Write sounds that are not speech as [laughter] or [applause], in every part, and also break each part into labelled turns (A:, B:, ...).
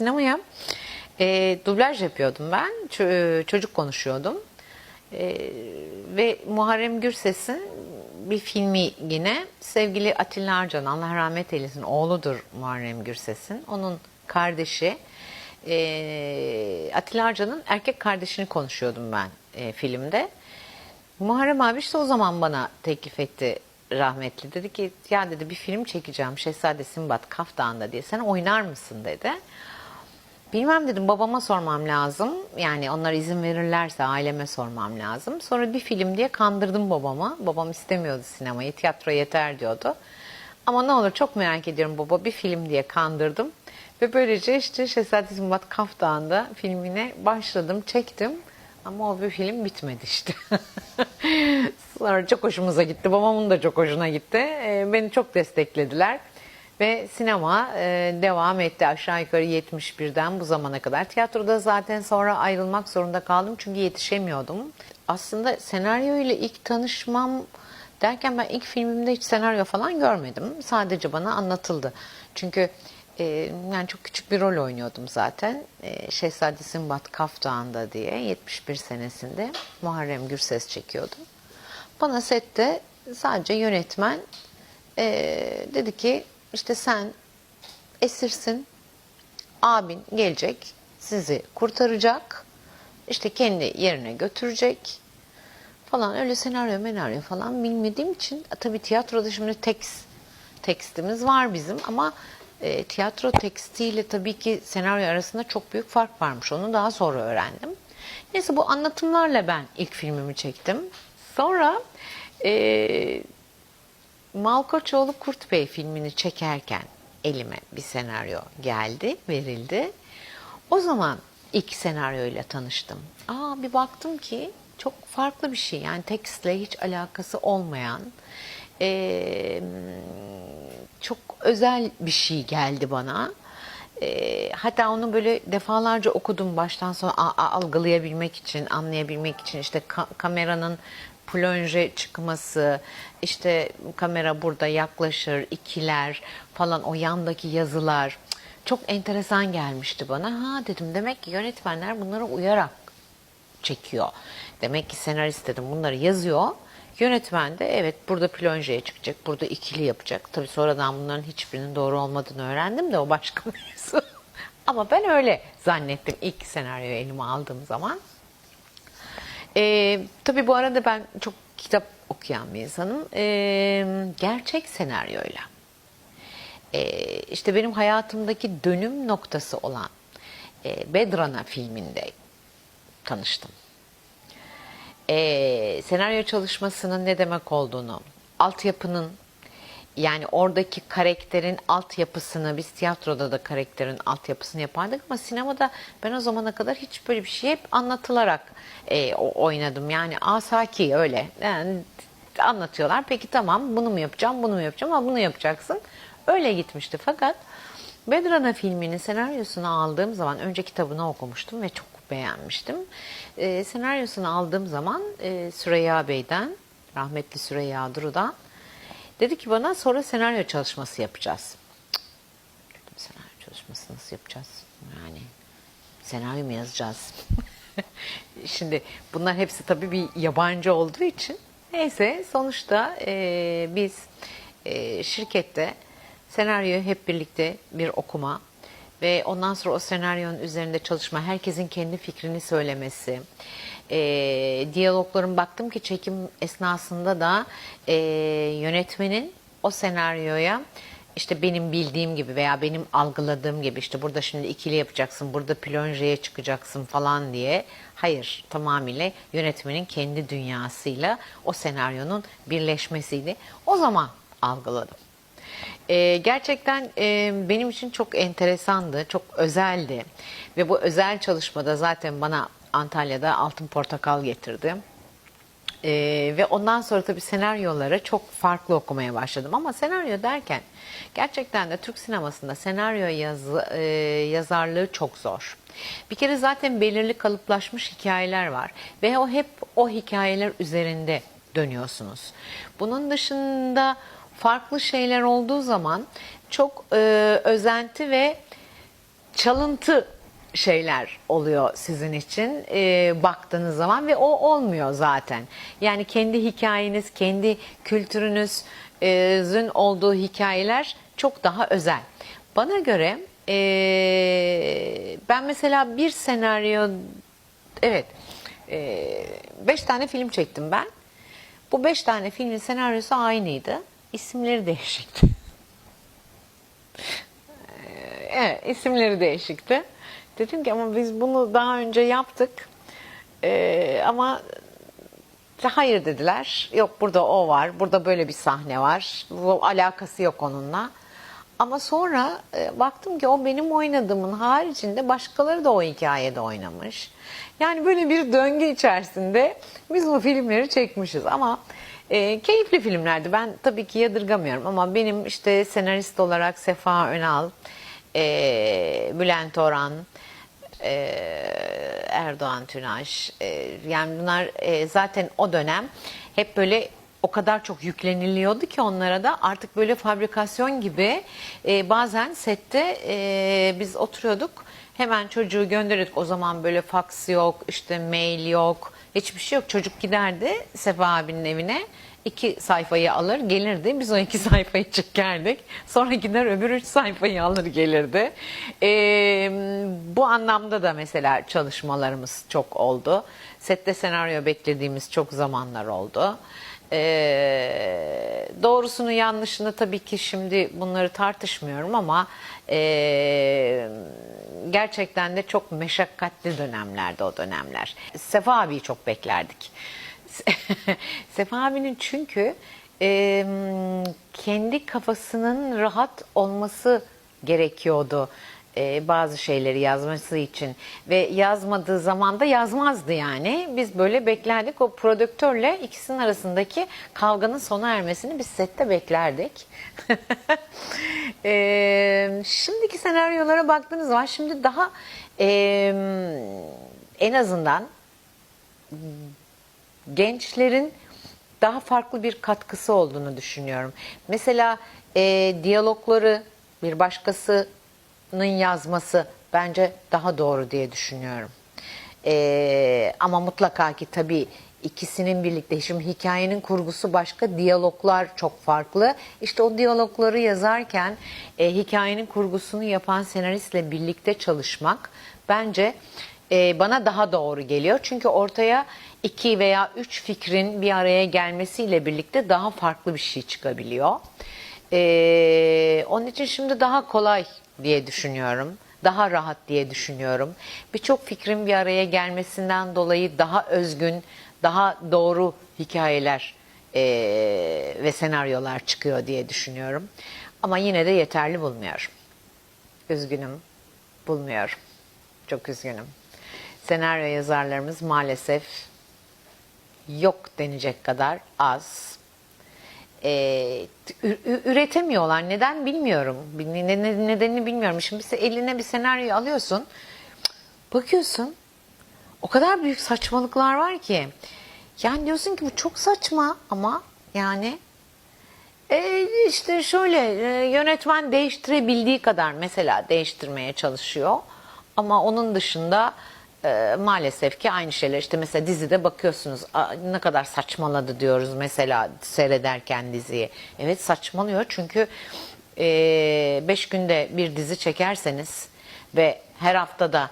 A: Sinemaya e, dublaj yapıyordum ben. Ç- çocuk konuşuyordum. E, ve Muharrem Gürses'in bir filmi yine sevgili Atilla Arcan Allah rahmet eylesin oğludur Muharrem Gürses'in. Onun kardeşi e, Atilla Arcan'ın erkek kardeşini konuşuyordum ben e, filmde. Muharrem abi işte o zaman bana teklif etti rahmetli. Dedi ki ya dedi bir film çekeceğim Şehzade Simbat Kaftan'da diye. Sen oynar mısın dedi. Bilmem dedim babama sormam lazım. Yani onlar izin verirlerse aileme sormam lazım. Sonra bir film diye kandırdım babamı. Babam istemiyordu sinemayı. Tiyatro yeter diyordu. Ama ne olur çok merak ediyorum baba bir film diye kandırdım. Ve böylece işte Şehzade Simbat Kaftan'da filmine başladım, çektim. Ama o bir film bitmedi işte. [laughs] Sonra çok hoşumuza gitti. Babamın da çok hoşuna gitti. Ee, Beni çok desteklediler. Ve sinema e, devam etti aşağı yukarı 71'den bu zamana kadar. Tiyatroda zaten sonra ayrılmak zorunda kaldım çünkü yetişemiyordum. Aslında senaryo ile ilk tanışmam derken ben ilk filmimde hiç senaryo falan görmedim. Sadece bana anlatıldı. Çünkü e, yani çok küçük bir rol oynuyordum zaten. E, Şehzade Simbat Kaftan'da diye 71 senesinde Muharrem Gürses çekiyordum. Bana sette sadece yönetmen e, dedi ki işte sen esirsin, abin gelecek, sizi kurtaracak, işte kendi yerine götürecek falan öyle senaryo menaryo falan bilmediğim için tabii tiyatroda şimdi tekst tekstimiz var bizim ama e, tiyatro tekstiyle tabii ki senaryo arasında çok büyük fark varmış. Onu daha sonra öğrendim. Neyse bu anlatımlarla ben ilk filmimi çektim. Sonra e, Malkoçoğlu Kurt Bey filmini çekerken elime bir senaryo geldi, verildi. O zaman ilk senaryoyla tanıştım. Aa bir baktım ki çok farklı bir şey. Yani tekstle hiç alakası olmayan, eee, çok özel bir şey geldi bana. Eee, hatta onu böyle defalarca okudum baştan sona algılayabilmek için, anlayabilmek için. işte ka- kameranın plonje çıkması, işte kamera burada yaklaşır, ikiler falan o yandaki yazılar çok enteresan gelmişti bana. Ha dedim demek ki yönetmenler bunlara uyarak çekiyor. Demek ki senarist dedim bunları yazıyor. Yönetmen de evet burada plonjeye çıkacak, burada ikili yapacak. Tabii sonradan bunların hiçbirinin doğru olmadığını öğrendim de o başka [laughs] mevzu. Ama ben öyle zannettim ilk senaryoyu elime aldığım zaman. Ee, tabii bu arada ben çok kitap okuyan bir insanım. Ee, gerçek senaryoyla. Ee, işte benim hayatımdaki dönüm noktası olan e, Bedrana filminde tanıştım. Ee, senaryo çalışmasının ne demek olduğunu, altyapının yani oradaki karakterin altyapısını biz tiyatroda da karakterin altyapısını yapardık ama sinemada ben o zamana kadar hiç böyle bir şey hep anlatılarak e, oynadım. Yani asaki öyle. Yani anlatıyorlar. Peki tamam bunu mu yapacağım, bunu mu yapacağım ama bunu yapacaksın. Öyle gitmişti fakat Bedrana filminin senaryosunu aldığım zaman önce kitabını okumuştum ve çok beğenmiştim. E, senaryosunu aldığım zaman e, Süreyya Bey'den, rahmetli Süreyya Duru'dan dedi ki bana sonra senaryo çalışması yapacağız. Dedim senaryo çalışması nasıl yapacağız? Yani senaryo mu yazacağız? [laughs] Şimdi bunlar hepsi tabii bir yabancı olduğu için. Neyse sonuçta e, biz e, şirkette senaryoyu hep birlikte bir okuma ve ondan sonra o senaryonun üzerinde çalışma, herkesin kendi fikrini söylemesi, e, diyalogların baktım ki çekim esnasında da e, yönetmenin o senaryoya işte benim bildiğim gibi veya benim algıladığım gibi işte burada şimdi ikili yapacaksın, burada plonjeye çıkacaksın falan diye. Hayır, tamamıyla yönetmenin kendi dünyasıyla o senaryonun birleşmesiydi. O zaman algıladım. Ee, gerçekten e, benim için çok enteresandı, çok özeldi. Ve bu özel çalışmada zaten bana Antalya'da Altın Portakal getirdi. Ee, ve ondan sonra tabii senaryoları çok farklı okumaya başladım. Ama senaryo derken gerçekten de Türk sinemasında senaryo yazı, e, yazarlığı çok zor. Bir kere zaten belirli kalıplaşmış hikayeler var. Ve o hep o hikayeler üzerinde dönüyorsunuz. Bunun dışında farklı şeyler olduğu zaman çok e, özenti ve çalıntı şeyler oluyor sizin için e, baktığınız zaman ve o olmuyor zaten. Yani kendi hikayeniz, kendi kültürünüzün olduğu hikayeler çok daha özel. Bana göre e, ben mesela bir senaryo evet e, beş tane film çektim ben. Bu beş tane filmin senaryosu aynıydı. İsimleri değişikti. Evet, isimleri değişikti. Dedim ki ama biz bunu daha önce yaptık. Ee, ama hayır dediler. Yok burada o var, burada böyle bir sahne var. Bu alakası yok onunla. Ama sonra e, baktım ki o benim oynadığımın haricinde başkaları da o hikayede oynamış. Yani böyle bir döngü içerisinde biz bu filmleri çekmişiz ama e, keyifli filmlerdi. Ben tabii ki yadırgamıyorum ama benim işte senarist olarak Sefa Önal, e, Bülent Orhan, e, Erdoğan Tünaş e, yani bunlar e, zaten o dönem hep böyle o kadar çok yükleniliyordu ki onlara da artık böyle fabrikasyon gibi e, bazen sette e, biz oturuyorduk hemen çocuğu gönderiyorduk o zaman böyle fax yok işte mail yok hiçbir şey yok çocuk giderdi Sefa abinin evine iki sayfayı alır gelirdi. Biz o iki [laughs] sayfayı çekerdik. Sonra gider öbür üç sayfayı alır gelirdi. Ee, bu anlamda da mesela çalışmalarımız çok oldu. Sette senaryo beklediğimiz çok zamanlar oldu. Ee, doğrusunu yanlışını tabii ki şimdi bunları tartışmıyorum ama ee, gerçekten de çok meşakkatli dönemlerdi o dönemler. Sefa abiyi çok beklerdik. [laughs] Sefa abinin çünkü e, kendi kafasının rahat olması gerekiyordu e, bazı şeyleri yazması için ve yazmadığı zaman da yazmazdı yani. Biz böyle beklerdik o prodüktörle ikisinin arasındaki kavganın sona ermesini biz sette beklerdik. [laughs] e, şimdiki senaryolara baktığınız zaman şimdi daha e, en azından gençlerin daha farklı bir katkısı olduğunu düşünüyorum. Mesela e, diyalogları bir başkasının yazması bence daha doğru diye düşünüyorum. E, ama mutlaka ki tabii ikisinin birlikte şimdi hikayenin kurgusu başka, diyaloglar çok farklı. İşte o diyalogları yazarken e, hikayenin kurgusunu yapan senaristle birlikte çalışmak bence e, bana daha doğru geliyor. Çünkü ortaya iki veya üç fikrin bir araya gelmesiyle birlikte daha farklı bir şey çıkabiliyor. E, onun için şimdi daha kolay diye düşünüyorum. Daha rahat diye düşünüyorum. Birçok fikrin bir araya gelmesinden dolayı daha özgün, daha doğru hikayeler e, ve senaryolar çıkıyor diye düşünüyorum. Ama yine de yeterli bulmuyorum. Üzgünüm, bulmuyorum. Çok üzgünüm. Senaryo yazarlarımız maalesef yok denecek kadar az. Ee, üretemiyorlar. Neden bilmiyorum. Nedenini bilmiyorum. Şimdi eline bir senaryo alıyorsun. Bakıyorsun. O kadar büyük saçmalıklar var ki. Yani diyorsun ki bu çok saçma ama yani e, işte şöyle e, yönetmen değiştirebildiği kadar mesela değiştirmeye çalışıyor. Ama onun dışında e, maalesef ki aynı şeyler işte mesela dizide bakıyorsunuz ne kadar saçmaladı diyoruz mesela seyrederken diziyi. Evet saçmalıyor çünkü 5 e, beş günde bir dizi çekerseniz ve her haftada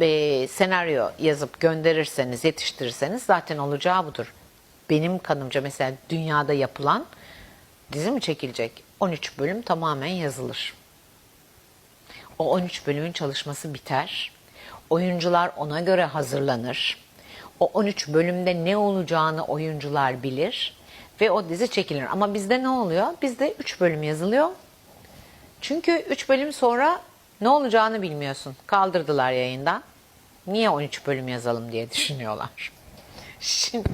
A: e, senaryo yazıp gönderirseniz yetiştirirseniz zaten olacağı budur. Benim kanımca mesela dünyada yapılan dizi mi çekilecek? 13 bölüm tamamen yazılır. O 13 bölümün çalışması biter Oyuncular ona göre hazırlanır. O 13 bölümde ne olacağını oyuncular bilir ve o dizi çekilir. Ama bizde ne oluyor? Bizde 3 bölüm yazılıyor. Çünkü 3 bölüm sonra ne olacağını bilmiyorsun. Kaldırdılar yayından. Niye 13 bölüm yazalım diye düşünüyorlar. Şimdi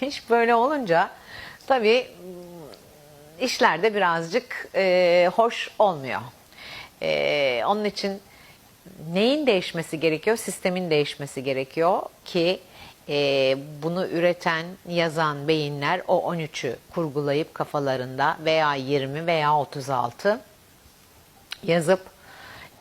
A: hiç böyle olunca tabii işler de birazcık e, hoş olmuyor. E, onun için neyin değişmesi gerekiyor? Sistemin değişmesi gerekiyor ki e, bunu üreten, yazan beyinler o 13'ü kurgulayıp kafalarında veya 20 veya 36 yazıp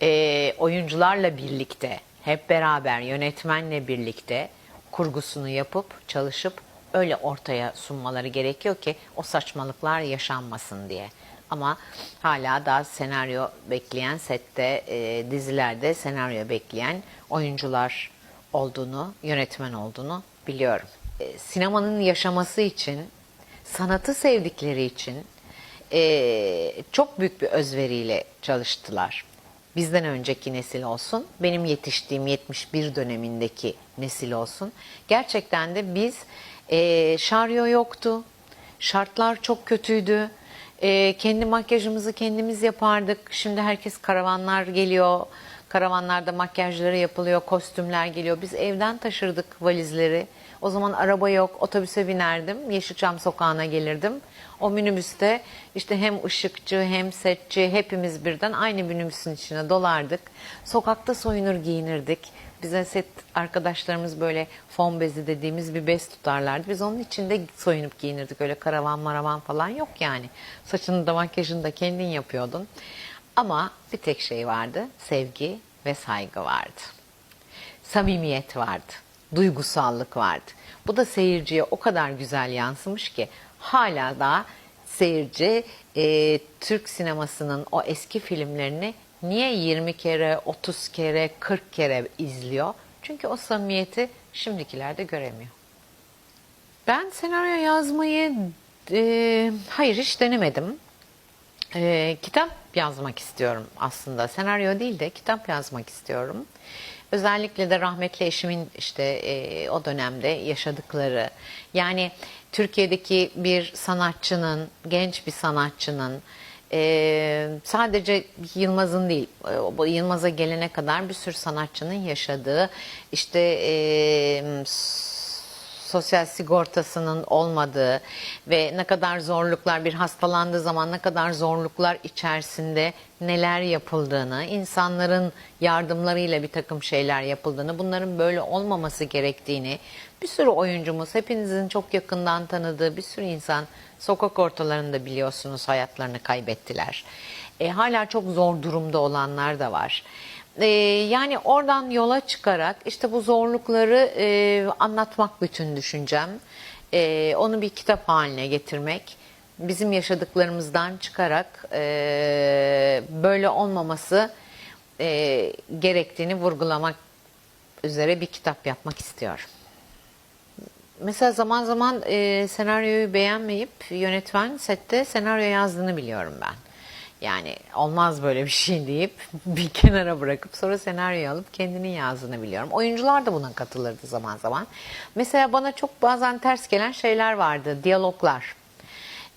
A: e, oyuncularla birlikte, hep beraber yönetmenle birlikte kurgusunu yapıp çalışıp öyle ortaya sunmaları gerekiyor ki o saçmalıklar yaşanmasın diye. Ama hala daha senaryo bekleyen sette, e, dizilerde senaryo bekleyen oyuncular olduğunu, yönetmen olduğunu biliyorum. E, sinemanın yaşaması için, sanatı sevdikleri için e, çok büyük bir özveriyle çalıştılar. Bizden önceki nesil olsun, benim yetiştiğim 71 dönemindeki nesil olsun. Gerçekten de biz e, şaryo yoktu, şartlar çok kötüydü. E, kendi makyajımızı kendimiz yapardık. Şimdi herkes karavanlar geliyor. Karavanlarda makyajları yapılıyor, kostümler geliyor. Biz evden taşırdık valizleri. O zaman araba yok, otobüse binerdim. Yeşilçam sokağına gelirdim. O minibüste işte hem ışıkçı hem setçi hepimiz birden aynı minibüsün içine dolardık. Sokakta soyunur giyinirdik. Bize set arkadaşlarımız böyle fon bezi dediğimiz bir bez tutarlardı. Biz onun içinde soyunup giyinirdik. Öyle karavan maravan falan yok yani. Saçını da makyajını da kendin yapıyordun. Ama bir tek şey vardı. Sevgi ve saygı vardı samimiyet vardı, duygusallık vardı. Bu da seyirciye o kadar güzel yansımış ki hala da seyirci e, Türk sinemasının o eski filmlerini niye 20 kere, 30 kere, 40 kere izliyor? Çünkü o samimiyeti şimdikilerde göremiyor. Ben senaryo yazmayı e, hayır hiç denemedim. Ee, kitap yazmak istiyorum aslında. Senaryo değil de kitap yazmak istiyorum. Özellikle de rahmetli eşimin işte e, o dönemde yaşadıkları. Yani Türkiye'deki bir sanatçının, genç bir sanatçının e, sadece Yılmaz'ın değil, Yılmaz'a gelene kadar bir sürü sanatçının yaşadığı işte e, sosyal sigortasının olmadığı ve ne kadar zorluklar bir hastalandığı zaman ne kadar zorluklar içerisinde neler yapıldığını, insanların yardımlarıyla bir takım şeyler yapıldığını, bunların böyle olmaması gerektiğini bir sürü oyuncumuz, hepinizin çok yakından tanıdığı bir sürü insan sokak ortalarında biliyorsunuz hayatlarını kaybettiler. E, hala çok zor durumda olanlar da var. Ee, yani oradan yola çıkarak işte bu zorlukları e, anlatmak bütün düşüncem. Ee, onu bir kitap haline getirmek. Bizim yaşadıklarımızdan çıkarak e, böyle olmaması e, gerektiğini vurgulamak üzere bir kitap yapmak istiyorum. Mesela zaman zaman e, senaryoyu beğenmeyip yönetmen sette senaryo yazdığını biliyorum ben. Yani olmaz böyle bir şey [laughs] deyip bir kenara bırakıp sonra senaryo alıp kendinin yazdığını biliyorum. Oyuncular da buna katılırdı zaman zaman. Mesela bana çok bazen ters gelen şeyler vardı. Diyaloglar.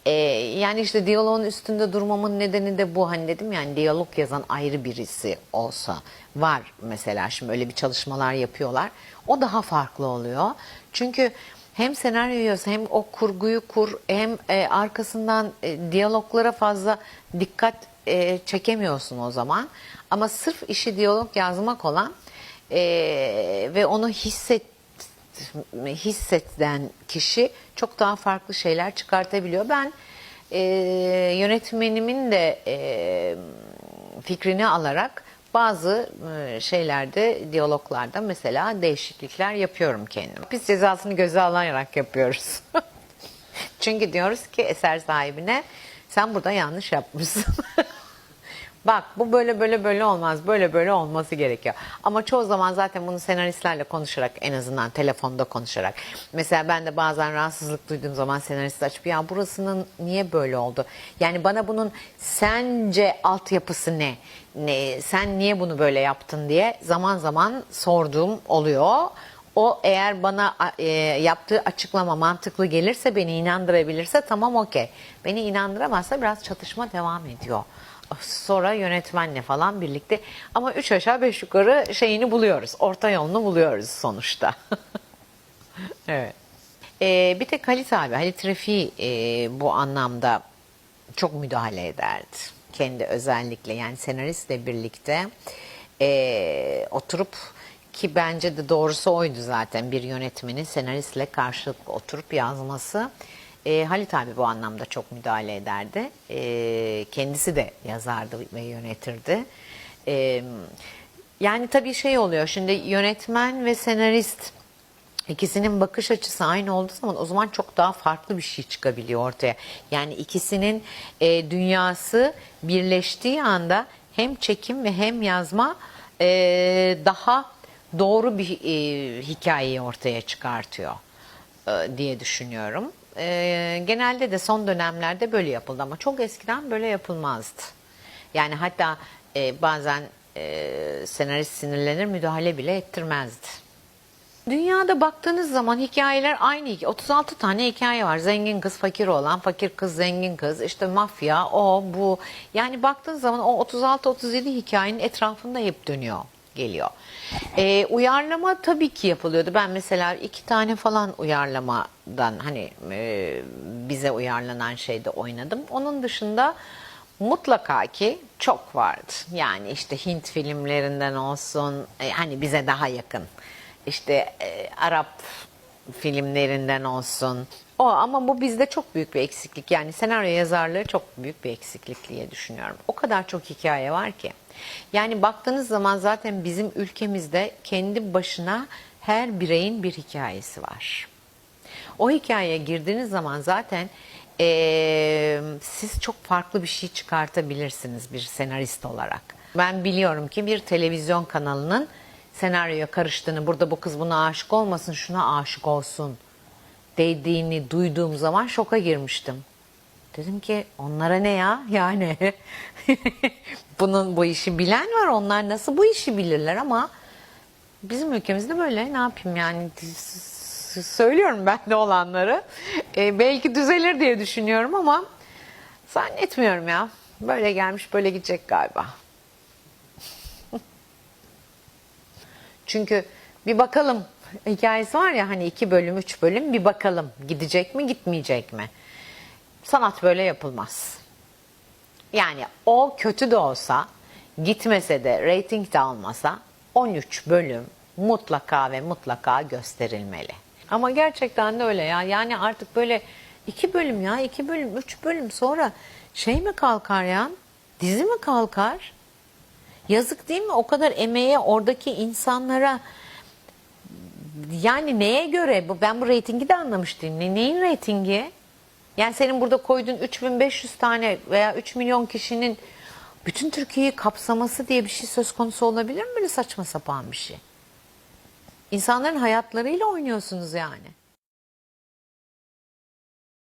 A: Ee, yani işte diyaloğun üstünde durmamın nedeni de bu. Hani dedim yani diyalog yazan ayrı birisi olsa var mesela şimdi öyle bir çalışmalar yapıyorlar. O daha farklı oluyor. Çünkü hem senaryo yaz hem o kurguyu kur hem e, arkasından e, diyaloglara fazla dikkat e, çekemiyorsun o zaman. Ama sırf işi diyalog yazmak olan e, ve onu hisset hisseden kişi çok daha farklı şeyler çıkartabiliyor. Ben e, yönetmenimin de e, fikrini alarak bazı e, şeylerde, diyaloglarda mesela değişiklikler yapıyorum kendim. Biz cezasını göze alarak yapıyoruz. [laughs] Çünkü diyoruz ki eser sahibine sen burada yanlış yapmışsın. [laughs] Bak bu böyle böyle böyle olmaz. Böyle böyle olması gerekiyor. Ama çoğu zaman zaten bunu senaristlerle konuşarak en azından telefonda konuşarak. Mesela ben de bazen rahatsızlık duyduğum zaman senarist açıp ya burasının niye böyle oldu? Yani bana bunun sence altyapısı ne? Ne? Sen niye bunu böyle yaptın diye zaman zaman sorduğum oluyor. O eğer bana e, yaptığı açıklama mantıklı gelirse beni inandırabilirse tamam okey. Beni inandıramazsa biraz çatışma devam ediyor sonra yönetmenle falan birlikte ama üç aşağı beş yukarı şeyini buluyoruz. Orta yolunu buluyoruz sonuçta. [laughs] evet. Ee, bir tek Halit abi, Halit Refi e, bu anlamda çok müdahale ederdi. Kendi özellikle yani senaristle birlikte e, oturup ki bence de doğrusu oydu zaten bir yönetmenin senaristle karşılıklı oturup yazması. E, Halit abi bu anlamda çok müdahale ederdi. E, kendisi de yazardı ve yönetirdi. Ee, yani tabii şey oluyor şimdi yönetmen ve senarist ikisinin bakış açısı aynı olduğu zaman o zaman çok daha farklı bir şey çıkabiliyor ortaya. Yani ikisinin e, dünyası birleştiği anda hem çekim ve hem yazma e, daha doğru bir e, hikayeyi ortaya çıkartıyor e, diye düşünüyorum. E, genelde de son dönemlerde böyle yapıldı ama çok eskiden böyle yapılmazdı. Yani hatta e, bazen e, senarist sinirlenir müdahale bile ettirmezdi. Dünyada baktığınız zaman hikayeler aynı. hikaye. 36 tane hikaye var. Zengin kız fakir olan, fakir kız zengin kız, işte mafya, o bu. Yani baktığınız zaman o 36-37 hikayenin etrafında hep dönüyor, geliyor. Ee, uyarlama tabii ki yapılıyordu. Ben mesela iki tane falan uyarlamadan hani e, bize uyarlanan şeyde oynadım. Onun dışında mutlaka ki çok vardı. Yani işte Hint filmlerinden olsun, e, hani bize daha yakın işte e, Arap filmlerinden olsun. O ama bu bizde çok büyük bir eksiklik. Yani senaryo yazarlığı çok büyük bir eksiklik diye düşünüyorum. O kadar çok hikaye var ki. Yani baktığınız zaman zaten bizim ülkemizde kendi başına her bireyin bir hikayesi var. O hikayeye girdiğiniz zaman zaten eee, siz çok farklı bir şey çıkartabilirsiniz bir senarist olarak. Ben biliyorum ki bir televizyon kanalının senaryoya karıştığını, burada bu kız buna aşık olmasın, şuna aşık olsun dediğini duyduğum zaman şoka girmiştim. Dedim ki onlara ne ya? [laughs] Yani [laughs] bunun bu işi bilen var. Onlar nasıl bu işi bilirler ama bizim ülkemizde böyle ne yapayım yani söylüyorum ben de olanları. Ee, belki düzelir diye düşünüyorum ama zannetmiyorum ya. Böyle gelmiş böyle gidecek galiba. Çünkü bir bakalım hikayesi var ya hani iki bölüm üç bölüm bir bakalım gidecek mi gitmeyecek mi? Sanat böyle yapılmaz. Yani o kötü de olsa gitmese de reyting de almasa 13 bölüm mutlaka ve mutlaka gösterilmeli. Ama gerçekten de öyle ya. Yani artık böyle iki bölüm ya iki bölüm üç bölüm sonra şey mi kalkar ya? Dizi mi kalkar? Yazık değil mi? O kadar emeğe oradaki insanlara yani neye göre? Ben bu reytingi de anlamış değilim. Ne, neyin reytingi? Yani senin burada koyduğun 3500 tane veya 3 milyon kişinin bütün Türkiye'yi kapsaması diye bir şey söz konusu olabilir mi? Böyle saçma sapan bir şey. İnsanların hayatlarıyla oynuyorsunuz yani.